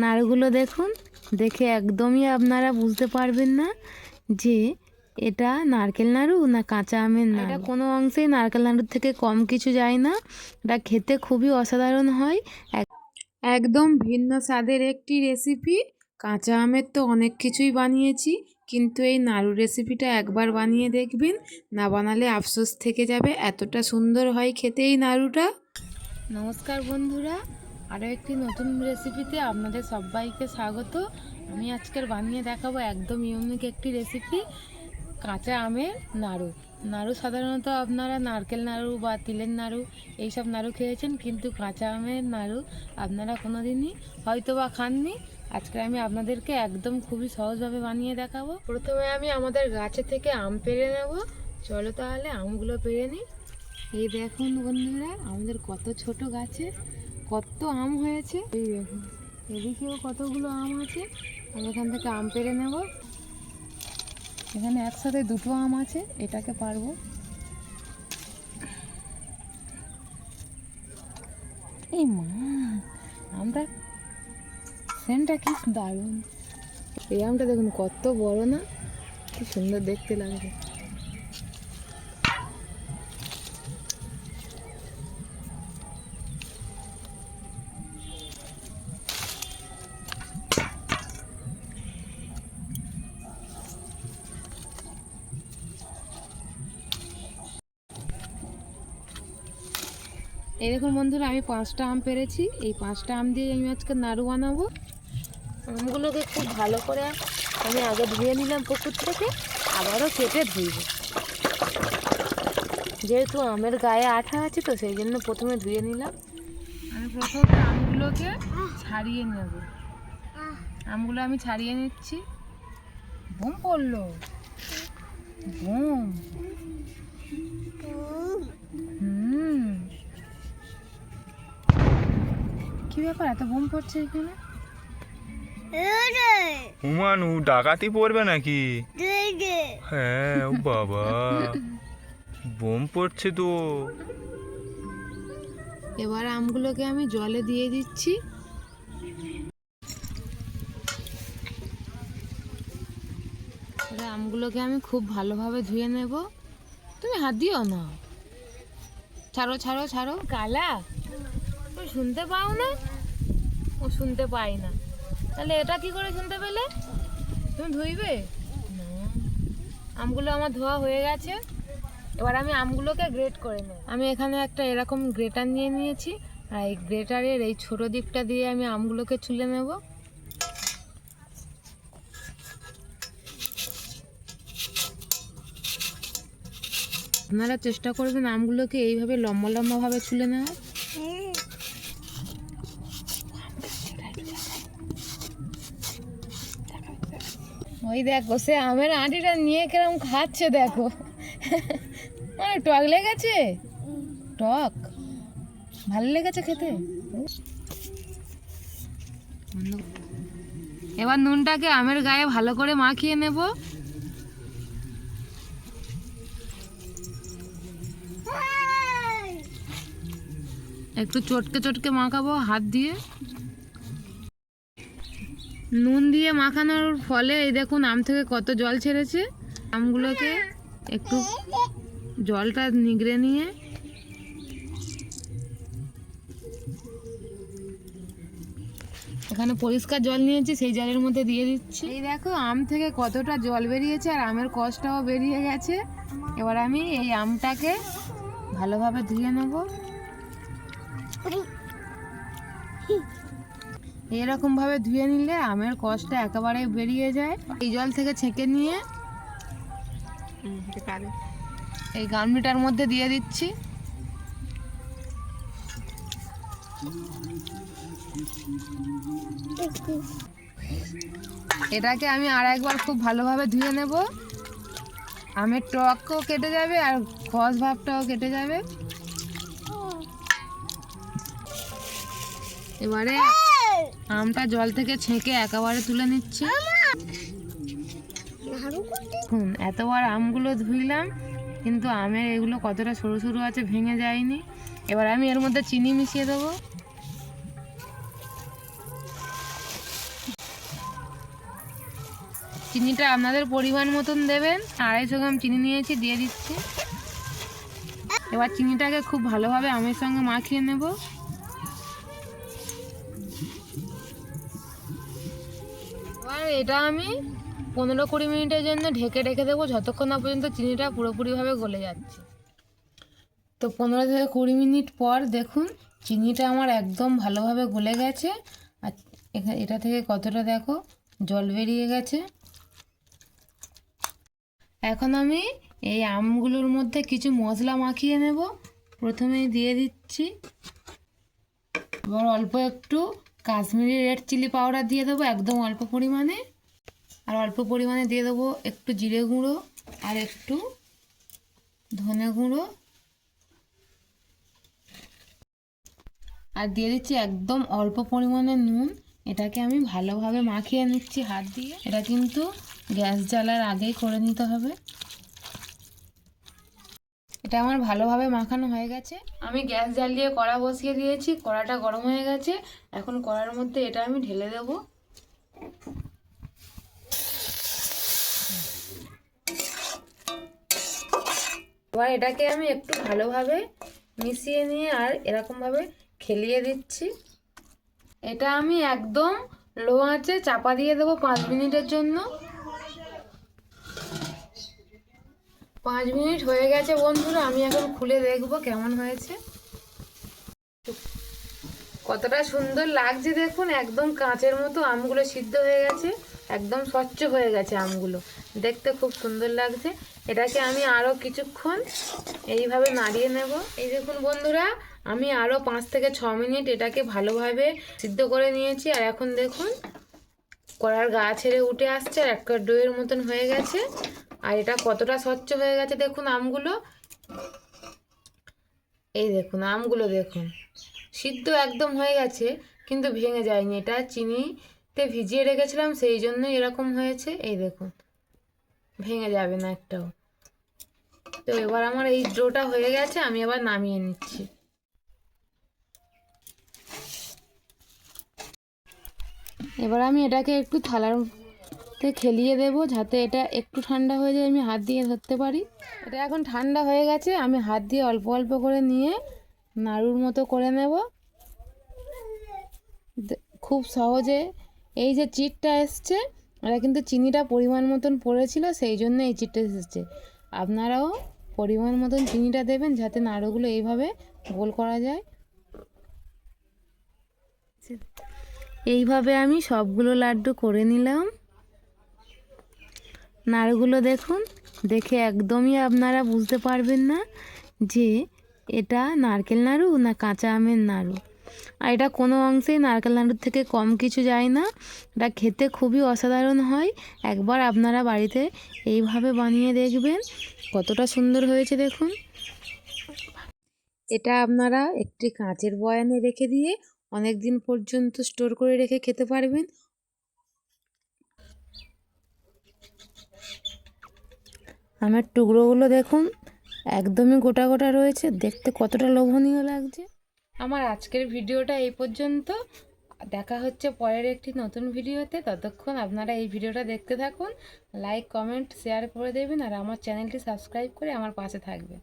নাড়ুগুলো দেখুন। দেখে একদমই আপনারা বুঝতে পারবেন না যে এটা নারকেল নাড়ু না কাঁচা আমের নাড়ু। এটা কোনো অংশেই নারকেল নাড়ুর থেকে কম কিছু যায় না। এটা খেতে খুবই অসাধারণ হয়। এক- একদম ভিন্ন স্বাদের একটি রেসিপি। কাঁচা আমের তো অনেক কিছুই বানিয়েছি কিন্তু এই নাড়ু রেসিপিটা একবার বানিয়ে দেখবেন না বানালে আফসোস থেকে যাবে। এতটা সুন্দর হয় খেতে এই নাড়ুটা। নমস্কার বন্ধুরা আরও একটি নতুন রেসিপিতে আপনাদের সবাইকে স্বাগত। আমি আজকের বানিয়ে দেখাবো একদম ইউনিক একটি রেসিপি কাঁচা আমের নাড়ু। নাড়ু সাধারণত আপনারা নারকেল নাড়ু বা তিলের নাড়ু, এইসব নাড়ু খেয়েছেন, কিন্তু কাঁচা আমের নাড়ু আপনারা কোনো দিনই হয়তো বা খাননি। আজকে আমি আপনাদেরকে একদম খুবই সহজভাবে বানিয়ে দেখাবো। প্রথমে আমি আমাদের গাছে থেকে আম পেড়ে নেব। চলো তাহলে আমগুলো পেড়ে নিই। এই দেখুন বন্ধুরা, আমাদের কত ছোট গাছে। কত আম হয়েছে? এই দেখুন এদিকেও কতগুলো আম আছে। আমি এখান থেকে আম পেড়ে নেব। এখানে একসাথে দুটো আম আছে, এটাকে পারব। এই মা আমটা সেন্টটা কি দারুণ। এই আমটা দেখুন, কত বড় না? কি সুন্দর দেখতে লাগবে এই দেখুন বন্ধুরা, আমি পাঁচটা আম পেরেছি। এই পাঁচটা আম দিয়ে আমি আজকে নাড়ু বানাবো। আমগুলোকে খুব ভালো করে আমি আগে ধুয়ে নিলাম পুকুর থেকে, আবারও কেটে ধুইব। যেহেতু আমের গায়ে আঠা আছে তো, সেই জন্য প্রথমে ধুয়ে নিলাম। আমি প্রথমে আমগুলোকে ছাড়িয়ে নেব। আমগুলো আমি ছাড়িয়ে নিচ্ছি। বুম পড়ল। বুম কি ব্যাপার? এত বোম পড়ছে এখানে? হুমানু ডাকাতি পড়বে নাকি? হ্যাঁ ও বাবা। বোম পড়ছে তো। এবার আমগুলোকে আমি জলে দিয়ে দিচ্ছি। এবার আমগুলোকে আমি খুব ভালোভাবে ধুয়ে নেব। তুমি হাত দিও না ছাড়ো ছাড়ো ছাড়ো। কালা তুমি শুনতে পাও না? শুনতে পাই না। তাহলে এটা কি করে শুনতে পেলে? তুমি ধুইবে? আমগুলো আমার ধোয়া হয়ে গেছে। এবার আমি আমগুলোকে গ্রেট করে নেব। আমি এখানে একটা এরকম গ্রেটার নিয়ে নিয়েছি। আর এই গ্রেটারের এই ছোট দিকটা দিয়ে আমি আমগুলোকে ছুলে নেব। আপনারা চেষ্টা করবেন আমগুলোকে এইভাবে লম্বা লম্বাভাবে ছুলে নেওয়া ওই দেখো, সে আমের আঁটিটা নিয়ে কিরম খাচ্ছে দেখো। মানে টক লেগেছে? টক? ভালো লেগেছে খেতে? এবার নুনটাকে আমের গায়ে ভালো করে মাখিয়ে নেব। একটু চটকে চটকে মাখাবো হাত দিয়ে। নুন দিয়ে মাখানোর ফলে এই দেখুন আম থেকে কত জল ছেড়েছে। আমগুলোকে একটু জলটা নিগড়ে নিয়ে এখানে পরিষ্কার জল নিয়েছি, সেই জলের মধ্যে দিয়ে দিচ্ছি। এই দেখো, আম থেকে কতটা জল বেরিয়েছে আর আমের কষটাও বেরিয়ে গেছে। এবার আমি এই আমটাকে ভালোভাবে ধুয়ে নেব। এরকম ভাবে ধুয়ে নিলে আমের কষটা একেবারে বেরিয়ে যায়। এই জল থেকে ছেঁকে নিয়ে এই গামলিটার মধ্যে দিয়ে দিচ্ছি। এটাকে আমি আর একবার খুব ভালোভাবে ধুয়ে নেব। আমের টকও কেটে যাবে আর খস ভাবটাও কেটে যাবে। এবারে আমটা জল থেকে ছেঁকে একেবারে তুলে নিচ্ছি। এতবার আমগুলো ধুইলাম, কিন্তু আমের এগুলো কতটা সরু সরু আছে ভেঙে যায়নি। এবার আমি এর মধ্যে চিনি মিশিয়ে দেবো। চিনিটা আপনাদের পরিমাণ মতন দেবেন। আড়াইশো গ্রাম চিনি নিয়েছি, দিয়ে দিচ্ছি। এবার চিনিটাকে খুব ভালোভাবে আমের সঙ্গে মাখিয়ে নেব। এটা আমি পনেরো কুড়ি মিনিটের জন্য ঢেকে রেখে দেবো, যতক্ষণ না পর্যন্ত চিনিটা পুরোপুরিভাবে গলে যাচ্ছে। তো পনেরো থেকে কুড়ি মিনিট পর দেখুন, চিনিটা আমার একদম ভালোভাবে গলে গেছে। আর এটা থেকে কতটা দেখো, জল বেরিয়ে গেছে। এখন আমি এই আমগুলোর মধ্যে কিছু মশলা মাখিয়ে নেব। প্রথমেই দিয়ে দিচ্ছি। এবার অল্প একটু কাশ্মীরি রেড চিলি পাউডার দিয়ে দেবো একদম অল্প পরিমাণে। আর অল্প পরিমাণে দিয়ে দেবো একটু জিরে গুঁড়ো আর একটু ধনে গুঁড়ো। আর দিয়ে দিচ্ছি একদম অল্প পরিমাণে নুন। এটাকে আমি ভালোভাবে মাখিয়ে নিচ্ছি হাত দিয়ে। এটা কিন্তু গ্যাস জ্বালার আগেই করে নিতে হবে। এটা আমার ভালোভাবে মাখানো হয়ে গেছে। আমি গ্যাস জ্বালিয়ে কড়া বসিয়ে দিয়েছি, কড়াটা গরম হয়ে গেছে। এখন কড়ার মধ্যে এটা আমি ঢেলে দেব। এবার এটাকে আমি একটু ভালোভাবে মিশিয়ে নিয়ে আর এরকমভাবে খেলিয়ে দিচ্ছি। এটা আমি একদম লো আঁচে চাপা দিয়ে দেবো পাঁচ মিনিটের জন্য। পাঁচ মিনিট হয়ে গেছে বন্ধুরা, আমি এখন খুলে দেখব কেমন হয়েছে। কতটা সুন্দর লাগছে দেখুন, একদম কাঁচের মতো আমগুলো সিদ্ধ হয়ে গেছে, একদম স্বচ্ছ হয়ে গেছে আমগুলো। দেখতে খুব সুন্দর লাগছে। এটাকে আমি আরও কিছুক্ষণ এইভাবে নাড়িয়ে নেব। এই দেখুন বন্ধুরা, আমি আরও পাঁচ থেকে ছ মিনিট এটাকে ভালোভাবে সিদ্ধ করে নিয়েছি। আর এখন দেখুন, কড়ার গা ছেড়ে উঠে আসছে, আর একটা ডোয়ের মতন হয়ে গেছে। আর এটা কতটা স্বচ্ছ হয়ে গেছে দেখুন আমগুলো। এই দেখুন, আমগুলো দেখুন। সিদ্ধ একদম হয়ে গেছে, কিন্তু ভেঙে যায়নি। এটা চিনিতে ভিজিয়ে রেখেছিলাম, সেই জন্য এরকম হয়েছে। এই দেখুন, ভেঙে যাবে না একটাও। তো এবার আমার এই ডোটা হয়ে গেছে, আমি এবার নামিয়ে নিচ্ছি। এবার আমি এটাকে একটু থালাতে খেলিয়ে দেব যাতে এটা একটু ঠান্ডা হয়ে যায়, আমি হাত দিয়ে ধরতে পারি। এটা এখন ঠান্ডা হয়ে গেছে, আমি হাত দিয়ে অল্প অল্প করে নিয়ে নাড়ুর মতো করে নেব। খুব সহজে এই যে চিটটা এসছে, এটা কিন্তু চিনিটা পরিমাণ মতন পড়েছিল, সেই জন্য এই চিটটা এসেছে। আপনারাও পরিমাণ মতন চিনিটা দেবেন যাতে নাড়ুগুলো এইভাবে গোল করা যায়। এইভাবে আমি সবগুলো লাড্ডু করে নিলাম। নাড়ুগুলো দেখুন। দেখে একদমই আপনারা বুঝতে পারবেন না যে এটা নারকেল নাড়ু না কাঁচা আমের নাড়ু। আর এটা কোনো অংশেই নারকেল নাড়ুর থেকে কম কিছু যায় না। এটা খেতে খুবই অসাধারণ হয়। একবার আপনারা বাড়িতে এইভাবে বানিয়ে দেখবেন। কতটা সুন্দর হয়েছে দেখুন। এটা আপনারা একটি কাঁচের বয়ানে রেখে দিয়ে অনেক দিন পর্যন্ত স্টোর করে রেখে খেতে পারবেন। আমের টুকরোগুলো দেখুন, একদমই গোটা গোটা রয়েছে। দেখতে কতটা লোভনীয় লাগছে। আমার আজকের ভিডিওটা এই পর্যন্ত। দেখা হচ্ছে পরের একটি নতুন ভিডিওতে। ততক্ষণ আপনারা এই ভিডিওটা দেখতে থাকুন লাইক কমেন্ট শেয়ার করে দেবেন, আর আমার চ্যানেলটি সাবস্ক্রাইব করে আমার পাশে থাকবেন।